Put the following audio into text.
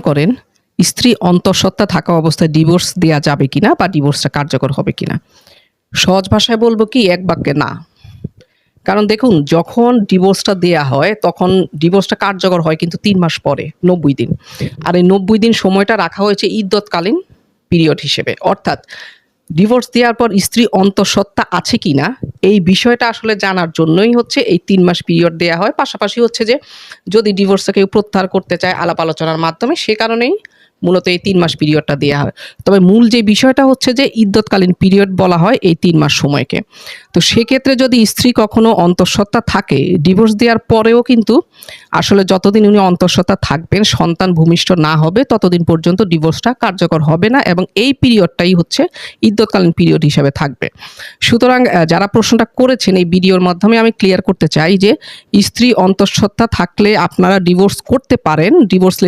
করেন, স্ত্রী অন্তঃসত্ত্বা থাকা অবস্থায় ডিভোর্স দেওয়া যাবে কিনা বা ডিভোর্সটা কার্যকর হবে কিনা? সহজ ভাষায় বলব কি, এক বাক্যে না। কারণ দেখুন, যখন ডিভোর্সটা দেয়া হয়, তখন ডিভোর্সটা কার্যকর হয় কিন্তু তিন মাস পরে, নব্বই দিন। আর এই নব্বই দিন সময়টা রাখা হয়েছে ইদ্যৎকালীন পিরিয়ড হিসেবে। অর্থাৎ ডিভোর্স দেওয়ার পর স্ত্রী অন্তঃসত্ত্বা আছে কি না এই বিষয়টা আসলে জানার জন্যই হচ্ছে এই তিন মাস পিরিয়ড দেওয়া হয়। পাশাপাশি হচ্ছে যে যদি ডিভোর্সটা কেউ প্রত্যাহার করতে চায় আলাপ আলোচনার মাধ্যমে, সে কারণেই মূলত এই তিন মাস পিরিয়ডটা দেওয়া হয়। তবে মূল যে বিষয়টা হচ্ছে যে ইদ্যৎকালীন পিরিয়ড বলা হয় এই তিন মাস সময়কে। তো সেক্ষেত্রে যদি স্ত্রী কখনো অন্তঃসত্ত্বা থাকে ডিভোর্স দেওয়ার পরেও কিন্তু আসলে যতদিন উনি অন্তঃসত্ত্বা থাকবেন, সন্তান ভূমিষ্ঠ না হবে, ততদিন পর্যন্ত ডিভোর্সটা কার্যকর হবে না এবং এই পিরিয়ডটাই হচ্ছে ইদ্যৎকালীন পিরিয়ড হিসাবে থাকবে। সুতরাং যারা প্রশ্নটা করেছেন এই ভিডিওর মাধ্যমে আমি ক্লিয়ার করতে চাই যে স্ত্রী অন্তঃসত্ত্বা থাকলে আপনারা ডিভোর্স করতে পারেন ডিভোর্স